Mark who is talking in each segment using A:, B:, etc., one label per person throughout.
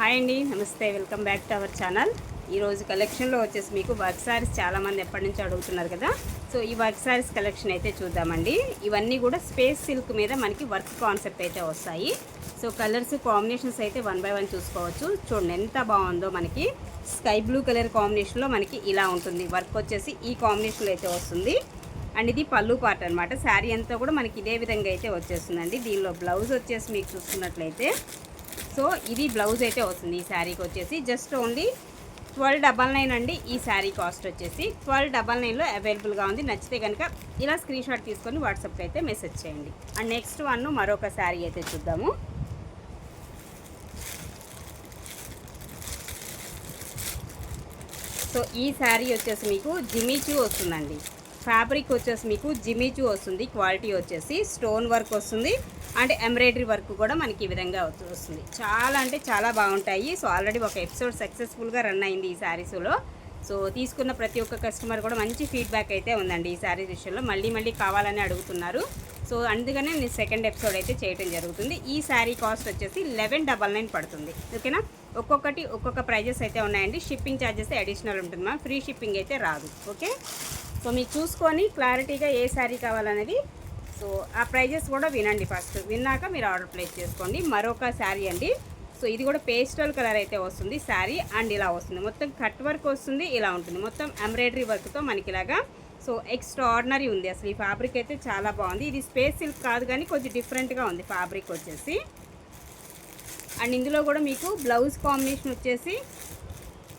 A: Hi అండి నమస్తే welcome back to our channel. ఈరోజు కలెక్షన్లో వచ్చేసి మీకు వర్క్ సారీస్ చాలామంది ఎప్పటి నుంచి అడుగుతున్నారు కదా. సో ఈ వర్క్ సారీస్ కలెక్షన్ అయితే చూద్దామండి. ఇవన్నీ కూడా స్పేస్ సిల్క్ మీద మనకి వర్క్ కాన్సెప్ట్ అయితే వస్తాయి. సో కలర్స్ కాంబినేషన్స్ అయితే వన్ బై వన్ చూసుకోవచ్చు. చూడండి ఎంత బాగుందో మనకి. స్కై బ్లూ కలర్ కాంబినేషన్లో మనకి ఇలా ఉంటుంది. వర్క్ వచ్చేసి ఈ కాంబినేషన్లో అయితే వస్తుంది. అండ్ ఇది పళ్ళు పార్ట్ అనమాట శారీ అంతా కూడా మనకి ఇదే విధంగా అయితే వచ్చేస్తుందండి. దీనిలో బ్లౌజ్ వచ్చేసి మీకు చూసుకున్నట్లయితే సో ఇది బ్లౌజ్ అయితే వస్తుంది ఈ శారీకి వచ్చేసి. Just only twelve double nine అండి ఈ శారీ కాస్ట్ వచ్చేసి. ట్వెల్వ్ డబల్ నైన్లో అవైలబుల్గా ఉంది. నచ్చితే కనుక ఇలా స్క్రీన్ షాట్ తీసుకొని వాట్సాప్కి అయితే మెసేజ్ చేయండి. అండ్ నెక్స్ట్ వన్ మరొక శారీ అయితే చూద్దాము. సో ఈ శారీ వచ్చేసి మీకు జిమీచూ వస్తుందండి. ఫ్యాబ్రిక్ వచ్చేసి మీకు జిమీచూ వస్తుంది. క్వాలిటీ వచ్చేసి స్టోన్ వర్క్ వస్తుంది. అంటే ఎంబ్రాయిడరీ వర్క్ కూడా మనకి ఈ విధంగా వస్తుంది. చాలా అంటే చాలా బాగుంటాయి. సో ఆల్రెడీ ఒక ఎపిసోడ్ సక్సెస్ఫుల్గా రన్ అయింది ఈ శారీస్లో సో తీసుకున్న ప్రతి ఒక్క కస్టమర్ కూడా మంచి ఫీడ్బ్యాక్ అయితే ఉందండి ఈ శారీస్ విషయంలో. మళ్ళీ మళ్ళీ కావాలని అడుగుతున్నారు. సో అందుకనే నేను సెకండ్ ఎపిసోడ్ అయితే చేయడం జరుగుతుంది. ఈ శారీ కాస్ట్ వచ్చేసి లెవెన్ డబల్ నైన్ పడుతుంది. ఓకేనా? ఒక్కొక్కటి ఒక్కొక్క ప్రైజెస్ అయితే ఉన్నాయండి. షిప్పింగ్ ఛార్జెస్ అడిషనల్ ఉంటుంది మ్యామ్ ఫ్రీ షిప్పింగ్ అయితే రాదు. ఓకే? సో మీరు చూసుకొని క్లారిటీగా ఏ శారీ కావాలనేది సో ఆ ప్రైజెస్ కూడా వినండి ఫస్ట్. విన్నాక మీరు ఆర్డర్ ప్లేస్ చేసుకోండి. మరొక శారీ అండి. సో ఇది కూడా పేస్టల్ కలర్ అయితే వస్తుంది శారీ అండ్ ఇలా వస్తుంది. మొత్తం కట్ వర్క్ వస్తుంది ఇలా ఉంటుంది. మొత్తం ఎంబ్రాయిడరీ వర్క్తో మనకి ఇలాగా సో ఎక్స్ట్రా ఆర్డినరీ ఉంది. అసలు ఈ ఫ్యాబ్రిక్ అయితే చాలా బాగుంది. ఇది స్పేస్ సిల్క్ కాదు కానీ కొంచెం డిఫరెంట్గా ఉంది ఫ్యాబ్రిక్ వచ్చేసి. అండ్ ఇందులో కూడా మీకు బ్లౌజ్ కాంబినేషన్ వచ్చేసి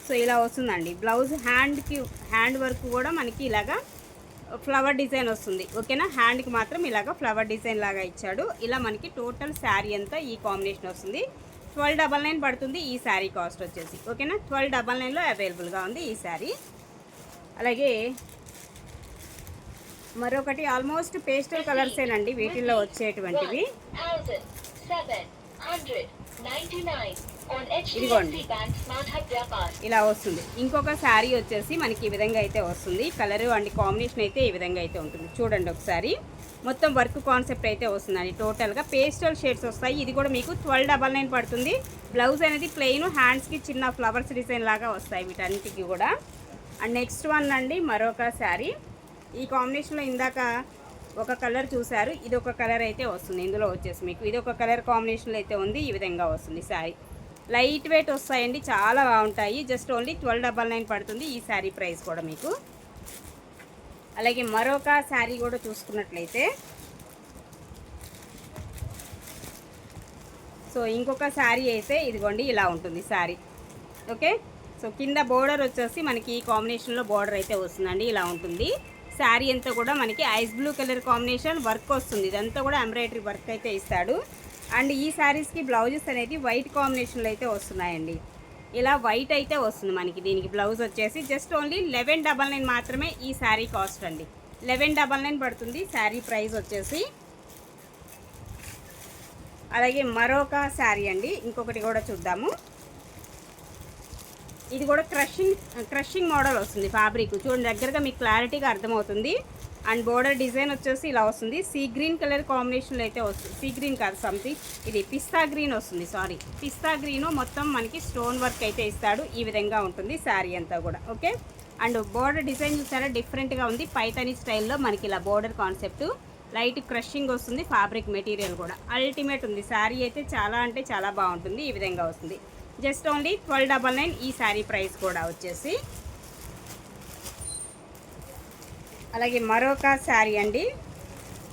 A: సో ఇలా వస్తుందండి. బ్లౌజ్ హ్యాండ్కి హ్యాండ్ వర్క్ కూడా మనకి ఇలాగా ఫ్లవర్ డిజైన్ వస్తుంది ఓకేనా? హ్యాండ్కి మాత్రం ఇలాగ ఫ్లవర్ డిజైన్ లాగా ఇచ్చాడు. ఇలా మనకి టోటల్ శారీ అంతా ఈ కాంబినేషన్ వస్తుంది. ట్వెల్వ్ డబల్ నైన్ పడుతుంది ఈ శారీ కాస్ట్ వచ్చేసి ఓకేనా? ట్వెల్వ్ డబల్ నైన్లో అవైలబుల్గా ఉంది ఈ శారీ. అలాగే మరొకటి ఆల్మోస్ట్ పేస్టల్ కలర్సేనండి వీటిల్లో వచ్చేటువంటివి. ఇదిగోండి. ఇలా వస్తుంది. ఇంకొక శారీ వచ్చేసి మనకి ఈ విధంగా అయితే వస్తుంది. కలర్ అండ్ కాంబినేషన్ అయితే ఈ విధంగా అయితే ఉంటుంది. చూడండి ఒకసారి. మొత్తం వర్క్ కాన్సెప్ట్ అయితే వస్తుందండి టోటల్గా పేస్టల్ షేడ్స్ వస్తాయి. ఇది కూడా మీకు ట్వెల్వ్ డబల్ నైన్ పడుతుంది. బ్లౌజ్ అనేది ప్లెయిన్ హ్యాండ్స్కి చిన్న ఫ్లవర్స్ డిజైన్ లాగా వస్తాయి వీటన్నిటికీ కూడా. అండ్ నెక్స్ట్ వన్ అండి మరొక శారీ. ఈ కాంబినేషన్లో ఇందాక ఒక కలర్ చూశారు. ఇది ఒక కలర్ అయితే వస్తుంది. ఇందులో వచ్చేసి మీకు ఇది ఒక కలర్ కాంబినేషన్లో అయితే ఉంది. ఈ విధంగా వస్తుంది శారీ. లైట్ వెయిట్ వస్తాయండి. చాలా బాగుంటాయి. Just only twelve double nine పడుతుంది ఈ శారీ ప్రైస్ కూడా మీకు. అలాగే మరొక శారీ కూడా చూసుకున్నట్లయితే. సో ఇంకొక శారీ అయితే ఇదిగోండి ఇలా ఉంటుంది శారీ. ఓకే? సో కింద బోర్డర్ వచ్చేసి మనకి ఈ కాంబినేషన్లో బోర్డర్ అయితే వస్తుందండి. ఇలా ఉంటుంది. శారీ అంతా కూడా మనకి ice blue colour combination work వస్తుంది. ఇదంతా కూడా ఎంబ్రాయిడరీ వర్క్ అయితే ఇస్తాడు. అండ్ ఈ శారీస్కి బ్లౌజెస్ అనేది వైట్ కాంబినేషన్లో అయితే వస్తున్నాయండి. ఇలా వైట్ అయితే వస్తుంది మనకి. దీనికి బ్లౌజ్ వచ్చేసి just only eleven double nine మాత్రమే ఈ శారీ కాస్ట్ అండి. లెవెన్ డబల్ నైన్ పడుతుంది. శారీ ప్రైస్ వచ్చేసి అలాగే మరొక శారీ అండి. ఇంకొకటి కూడా చూద్దాము. ఇది కూడా క్రషింగ్ క్రషింగ్ మోడల్ వస్తుంది ఫ్యాబ్రిక్. చూడండి దగ్గరగా మీకు క్లారిటీగా అర్థమవుతుంది. అండ్ బోర్డర్ డిజైన్ వచ్చేసి ఇలా వస్తుంది. సీ గ్రీన్ కలర్ కాంబినేషన్లో అయితే వస్తుంది సీ గ్రీన్ కాదు సంథింగ్. ఇది పిస్తా గ్రీన్ వస్తుంది సారీ. పిస్తా గ్రీన్ మొత్తం మనకి స్టోన్ వర్క్ అయితే ఇస్తాడు. ఈ విధంగా ఉంటుంది శారీ అంతా కూడా ఓకే? అండ్ బోర్డర్ డిజైన్ చూసారా డిఫరెంట్గా ఉంది. పైతని స్టైల్లో మనకి ఇలా బోర్డర్ కాన్సెప్ట్. లైట్ క్రషింగ్ వస్తుంది ఫ్యాబ్రిక్ మెటీరియల్ కూడా. అల్టిమేట్ ఉంది. శారీ అయితే చాలా అంటే చాలా బాగుంటుంది. ఈ విధంగా వస్తుంది. Just only twelve double nine ఈ శారీ ప్రైస్ కూడా వచ్చేసి. అలాగే మరొక శారీ అండి.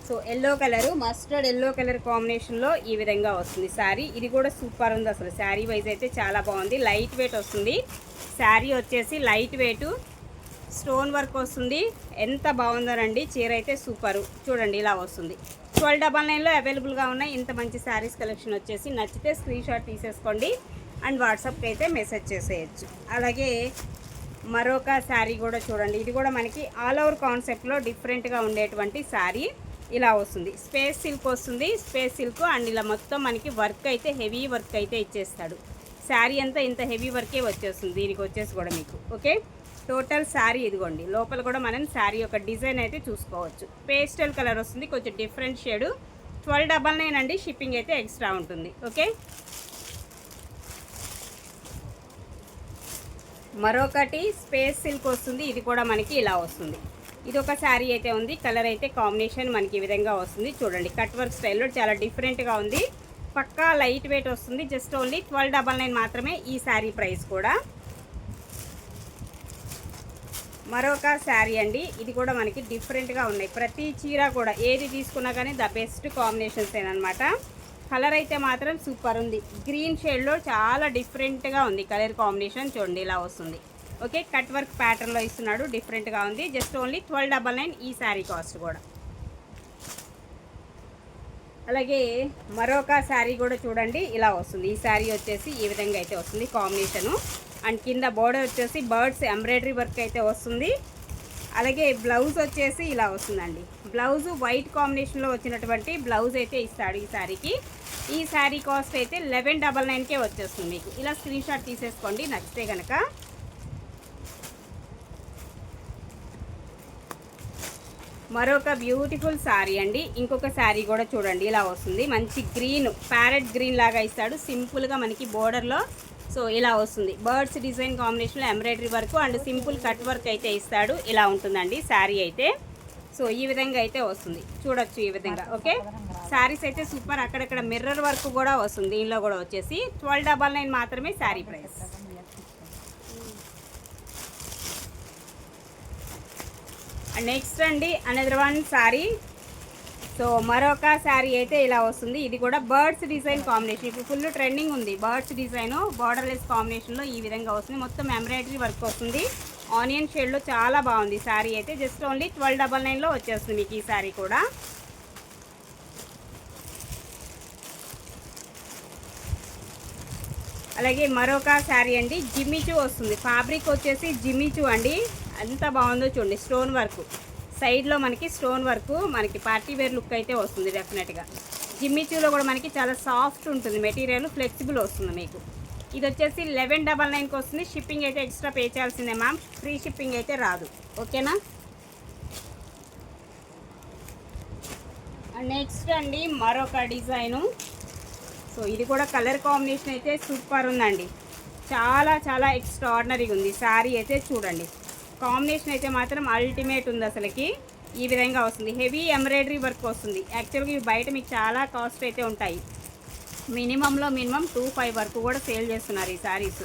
A: So yellow colour mustard yellow colour కాంబినేషన్లో ఈ విధంగా వస్తుంది శారీ. ఇది కూడా సూపర్ ఉంది అసలు. శారీ వైజ్ అయితే చాలా బాగుంది. లైట్ వెయిట్ వస్తుంది. శారీ వచ్చేసి లైట్ వెయిట్. స్టోన్ వర్క్ వస్తుంది. ఎంత బాగుందోనండి. చీర అయితే సూపర్. చూడండి ఇలా వస్తుంది. ట్వెల్వ్ డబల్ నైన్లో అవైలబుల్గా ఉన్నాయి ఇంత మంచి శారీస్ కలెక్షన్ వచ్చేసి నచ్చితే స్క్రీన్ షాట్ తీసేసుకోండి. అండ్ వాట్సాప్కి అయితే మెసేజ్ చేసేయచ్చు. అలాగే మరొక శారీ కూడా చూడండి. ఇది కూడా మనకి ఆల్ ఓవర్ కాన్సెప్ట్లో డిఫరెంట్గా ఉండేటువంటి శారీ ఇలా వస్తుంది. స్పేస్ సిల్క్ వస్తుంది. స్పేస్ సిల్క్ అండ్ ఇలా మొత్తం మనకి వర్క్ అయితే హెవీ వర్క్ అయితే ఇచ్చేస్తాడు. శారీ అంతా ఇంత హెవీ వర్కే వచ్చేస్తుంది. దీనికి వచ్చేసి కూడా మీకు. ఓకే? టోటల్ శారీ ఇదిగోండి. లోపల కూడా మనం శారీ యొక్క డిజైన్ అయితే చూసుకోవచ్చు. పేస్టల్ కలర్ వస్తుంది. కొంచెం different shade. Twelve double nine అండి. షిప్పింగ్ అయితే ఎక్స్ట్రా ఉంటుంది. ఓకే? మరొకటి స్పేస్ సిల్క్ వస్తుంది ఇది కూడా మనకి ఇలా వస్తుంది. ఇది ఒక శారీ అయితే ఉంది కలర్ అయితే కాంబినేషన్ మనకి ఈ విధంగా వస్తుంది. చూడండి కట్ వర్క్ స్టైల్లో చాలా డిఫరెంట్గా ఉంది. పక్కా లైట్ వెయిట్ వస్తుంది just only twelve double nine మాత్రమే ఈ శారీ ప్రైస్ కూడా. మరొక శారీ అండి ఇది కూడా మనకి డిఫరెంట్గా ఉన్నాయి. ప్రతి చీర కూడా ఏది తీసుకున్నా కానీ ద బెస్ట్ కాంబినేషన్స్ అనమాట కలర్ అయితే మాత్రం సూపర్ ఉంది. గ్రీన్ షేడ్లో చాలా డిఫరెంట్గా ఉంది కలర్ కాంబినేషన్. చూడండి ఇలా వస్తుంది. ఓకే కట్ వర్క్ ప్యాటర్న్లో ఇస్తున్నాడు. డిఫరెంట్గా ఉంది. Just only twelve double nine ఈ శారీ కాస్ట్ కూడా. అలాగే మరొక శారీ కూడా చూడండి. ఇలా వస్తుంది. ఈ శారీ వచ్చేసి ఈ విధంగా అయితే వస్తుంది కాంబినేషను అండ్ కింద బోర్డర్ వచ్చేసి బర్డ్స్ ఎంబ్రాయిడరీ వర్క్ అయితే వస్తుంది. అలాగే బ్లౌజ్ వచ్చేసి ఇలా వస్తుందండి. బ్లౌజ్ వైట్ కాంబినేషన్లో వచ్చినటువంటి బ్లౌజ్ అయితే ఇస్తాడు ఈ శారీకి ఈ శారీ కాస్ట్ అయితే లెవెన్ డబల్ నైన్కే వచ్చేస్తుంది మీకు. ఇలా స్క్రీన్ షాట్ తీసేసుకోండి నచ్చితే కనుక మరొక బ్యూటిఫుల్ శారీ అండి. ఇంకొక శారీ కూడా చూడండి ఇలా వస్తుంది. మంచి గ్రీన్ ప్యారెట్ గ్రీన్ లాగా ఇస్తాడు. సింపుల్గా మనకి బోర్డర్లో సో ఇలా వస్తుంది. బర్డ్స్ డిజైన్ కాంబినేషన్లో embroidery work and simple cut work అయితే ఇస్తాడు. ఇలా ఉంటుందండి శారీ అయితే. సో ఈ విధంగా అయితే వస్తుంది. చూడొచ్చు ఈ విధంగా ఓకే? శారీస్ అయితే సూపర్. అక్కడక్కడ మిర్రర్ వర్క్ కూడా వస్తుంది. దీనిలో కూడా వచ్చేసి ట్వెల్వ్ డబల్ నైన్ మాత్రమే శారీ ప్రైస్. నెక్స్ట్ అండి అనదర్ వన్ శారీ. సో మరొక శారీ అయితే ఇలా వస్తుంది. ఇది కూడా బర్డ్స్ డిజైన్ కాంబినేషన్. ఇప్పుడు ఫుల్ ట్రెండింగ్ ఉంది. బర్డ్స్ డిజైన్ బార్డర్లెస్ కాంబినేషన్లో ఈ విధంగా వస్తుంది. మొత్తం ఎంబ్రాయిడరీ వర్క్ వస్తుంది. ఆనియన్ షేడ్లో చాలా బాగుంది. శారీ అయితే జస్ట్ ఓన్లీ ట్వెల్వ్ డబల్ నైన్లో వచ్చేస్తుంది మీకు ఈ శారీ కూడా. అలాగే మరొక శారీ అండి జిమ్మిచు వస్తుంది. ఫ్యాబ్రిక్ వచ్చేసి జిమ్మిచు అండి. ఎంత బాగుందో చూడండి స్టోన్ వర్క్. సైడ్లో మనకి స్టోన్ వర్క్ మనకి పార్టీ వేర్ లుక్ అయితే వస్తుంది డెఫినెట్గా జిమ్మిచూలో కూడా మనకి చాలా సాఫ్ట్ ఉంటుంది మెటీరియల్ ఫ్లెక్సిబుల్ వస్తుంది మీకు. ఇది వచ్చేసి లెవెన్ డబల్ నైన్కి వస్తుంది. షిప్పింగ్ అయితే ఎక్స్ట్రా పే చేయాల్సిందే మ్యామ్. ఫ్రీ షిప్పింగ్ అయితే రాదు. ఓకేనా? నెక్స్ట్ అండి మరొక డిజైను. సో ఇది కూడా కలర్ కాంబినేషన్ అయితే సూపర్ ఉందండి. చాలా చాలా ఎక్స్ట్రాడినరీగా ఉంది. శారీ అయితే చూడండి. కాంబినేషన్ అయితే మాత్రం అల్టిమేట్ ఉంది అసలుకి. ఈ విధంగా వస్తుంది. హెవీ ఎంబ్రాయిడరీ వర్క్ వస్తుంది. యాక్చువల్గా ఇవి బయట మీకు చాలా కాస్ట్ అయితే ఉంటాయి. మినిమంలో మినిమం టూ ఫైవ్ వరకు కూడా సేల్ చేస్తున్నారు ఈ శారీస్.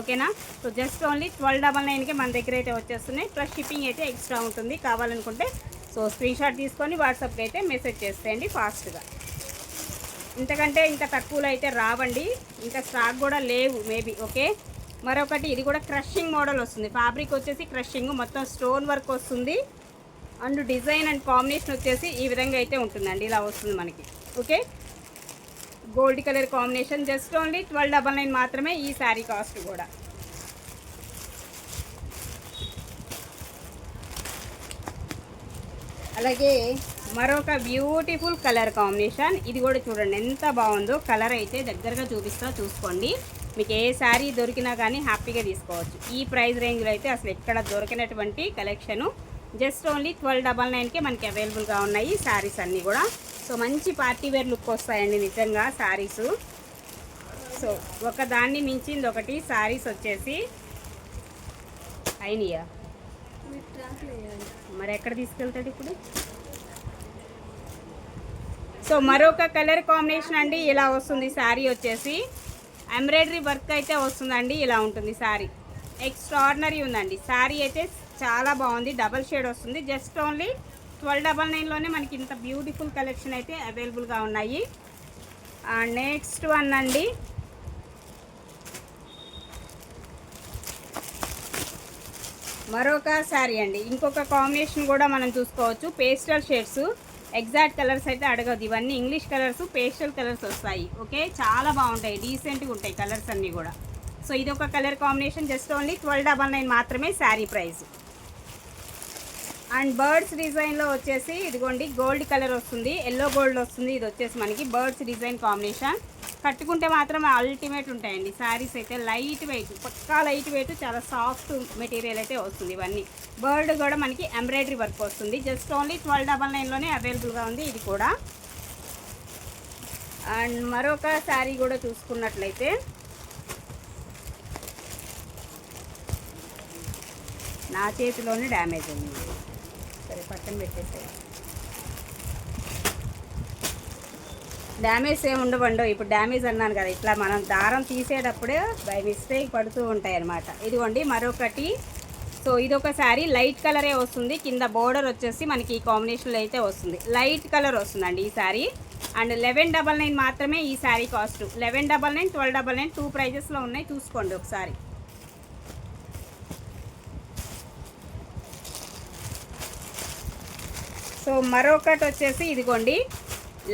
A: ఓకేనా? So just only twelve double నైన్కి మన దగ్గర అయితే వచ్చేస్తున్నాయి. ప్లస్ షిప్పింగ్ అయితే ఎక్స్ట్రా ఉంటుంది. కావాలనుకుంటే సో స్క్రీన్షాట్ తీసుకొని వాట్సాప్కి అయితే మెసేజ్ చేసేయండి ఫాస్ట్గా. ఇంతకంటే ఇంకా తక్కువలో అయితే రావండి. ఇంకా స్టాక్ కూడా లేవు మేబీ ఓకే మరొకటి ఇది కూడా క్రషింగ్ మోడల్ వస్తుంది. ఫ్యాబ్రిక్ వచ్చేసి క్రషింగ్ మొత్తం స్టోన్ వర్క్ వస్తుంది. అండ్ డిజైన్ అండ్ కాంబినేషన్ వచ్చేసి ఈ విధంగా అయితే ఉంటుందండి. ఇలా వస్తుంది మనకి okay gold colour combination just only twelve double nine మాత్రమే ఈ శారీ కాస్ట్ కూడా. అలాగే మరొక బ్యూటిఫుల్ కలర్ కాంబినేషన్ ఇది కూడా చూడండి ఎంత బాగుందో. కలర్ అయితే దగ్గరగా చూపిస్తా చూసుకోండి. మీకు ఏ శారీ దొరికినా కానీ హ్యాపీగా తీసుకోవచ్చు. ఈ ప్రైస్ రేంజ్లో అయితే అసలు ఎక్కడ దొరికినటువంటి collection just only twelve double నైన్కే మనకి అవైలబుల్గా ఉన్నాయి శారీస్ అన్నీ కూడా. సో మంచి పార్టీ వేర్ లుక్ వస్తాయండి నిజంగా శారీస్ సో ఒక దాన్ని మించింది ఒకటి శారీస్ వచ్చేసి అయినయా? మరి ఎక్కడ తీసుకెళ్తాడు ఇప్పుడు? సో మరొక కలర్ కాంబినేషన్ అండి ఇలా వస్తుంది శారీ వచ్చేసి. ఎంబ్రాయిడరీ వర్క్ అయితే వస్తుందండి ఇలా ఉంటుంది శారీ. ఎక్స్ట్రాడినరీ ఉందండి. శారీ అయితే చాలా బాగుంది డబల్ షేడ్ వస్తుంది. జస్ట్ ఓన్లీ ట్వెల్వ్ డబల్ నైన్లోనే మనకి ఇంత బ్యూటిఫుల్ కలెక్షన్ అయితే అవైలబుల్గా ఉన్నాయి. నెక్స్ట్ వన్ అండి. మరొక శారీ అండి. ఇంకొక కాంబినేషన్ కూడా మనం చూసుకోవచ్చు పేస్టల్ షేడ్స్. ఎగ్జాక్ట్ కలర్స్ అయితే అడగదు ఇవన్నీ ఇంగ్లీష్ కలర్స్ పేస్టల్ కలర్స్ వస్తాయి. ఓకే? చాలా బాగుంటాయి. డీసెంట్గా ఉంటాయి కలర్స్ అన్నీ కూడా. సో ఇది ఒక colour combination. Just only twelve double nine మాత్రమే శారీ ప్రైస్. అండ్ బర్డ్స్ డిజైన్లో వచ్చేసి ఇదిగోండి గోల్డ్ కలర్ వస్తుంది. ఎల్లో గోల్డ్ వస్తుంది. ఇది వచ్చేసి మనకి బర్డ్స్ డిజైన్ కాంబినేషన్. కట్టుకుంటే మాత్రం అల్టిమేట్ ఉంటాయండి. శారీస్ అయితే లైట్ వెయిట్ పక్కా లైట్ వెయిట్ చాలా సాఫ్ట్ మెటీరియల్ అయితే వస్తుంది ఇవన్నీ. బర్డ్ కూడా మనకి ఎంబ్రాయిడరీ వర్క్ వస్తుంది. జస్ట్ ఓన్లీ ట్వెల్వ్ డబల్ నైన్లోనే అవైలబుల్గా ఉంది ఇది కూడా. అండ్ మరొక శారీ కూడా చూసుకున్నట్లయితే నా చేతిలోనే డ్యామేజ్ అయింది సరే పక్కన పెట్టేసాయి. డ్యామేజ్ ఏమి ఉండవండు ఇప్పుడు డ్యామేజ్ అన్నాను కదా ఇట్లా మనం దారం తీసేటప్పుడే బై మిస్టేక్ పడుతూ ఉంటాయి అన్నమాట ఇదిగోండి మరొకటి. సో ఇది ఒక శారీ లైట్ కలరే వస్తుంది. కింద బోర్డర్ వచ్చేసి మనకి ఈ కాంబినేషన్లో అయితే వస్తుంది. లైట్ కలర్ వస్తుందండి ఈ sari. And eleven double nine మాత్రమే ఈ sari cost. Eleven double nine twelve double nine two ప్రైజెస్లో ఉన్నాయి. చూసుకోండి ఒకసారి. సో మరొకటి వచ్చేసి ఇదిగోండి.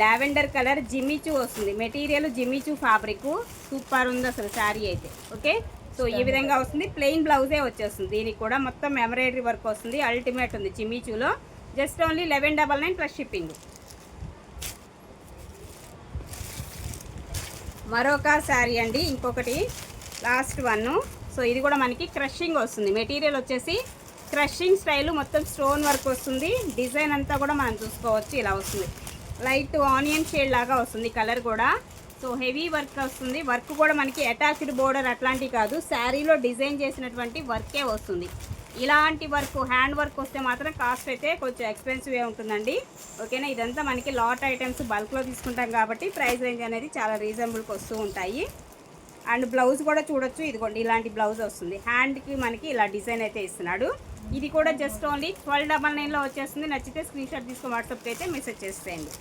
A: లావెండర్ కలర్ జిమ్మిచూ వస్తుంది. Material Jimmy Choo fabric super ఉంది అసలు శారీ అయితే. ఓకే సో ఈ విధంగా వస్తుంది. ప్లెయిన్ బ్లౌజే వచ్చేస్తుంది. దీనికి కూడా మొత్తం ఎంబ్రాయిడరీ వర్క్ వస్తుంది. అల్టిమేట్ ఉంది జిమ్మిచూలో just only eleven double nine plus shipping మరొక శారీ అండి. ఇంకొకటి. లాస్ట్ వన్ సో ఇది కూడా మనకి క్రషింగ్ వస్తుంది. మెటీరియల్ వచ్చేసి క్రషింగ్ స్టైల్ మొత్తం స్టోన్ వర్క్ వస్తుంది. డిజైన్ అంతా కూడా మనం చూసుకోవచ్చు. ఇలా వస్తుంది. లైట్ ఆనియన్ షేడ్ లాగా వస్తుంది కలర్ కూడా. సో హెవీ వర్క్ వస్తుంది. వర్క్ కూడా మనకి అటాచ్డ్ బోర్డర్ అట్లాంటివి కాదు. శారీలో డిజైన్ చేసినటువంటి వర్కే వస్తుంది. ఇలాంటి వర్క్ హ్యాండ్ వర్క్ వస్తే మాత్రం కాస్ట్ అయితే కొంచెం ఎక్స్పెన్సివ్ ఉంటుందండి. ఓకేనా? ఇదంతా మనకి లాట్ ఐటమ్స్ బల్క్లో తీసుకుంటాం కాబట్టి ప్రైస్ రేంజ్ అనేది చాలా రీజనబుల్కి వస్తూ ఉంటాయి. అండ్ బ్లౌజ్ కూడా చూడొచ్చు. ఇదిగోండి ఇలాంటి బ్లౌజ్ వస్తుంది. హ్యాండ్కి మనకి ఇలా డిజైన్ అయితే ఇస్తున్నాడు. ఇది కూడా జస్ట్ ఓన్లీ ట్వెల్వ్ డబల్ నైన్లో వచ్చేస్తుంది. నచ్చితే స్క్రీన్ షాట్ తీసుకొని వాట్సాప్కి అయితే మెసేజ్ చేసేయండి.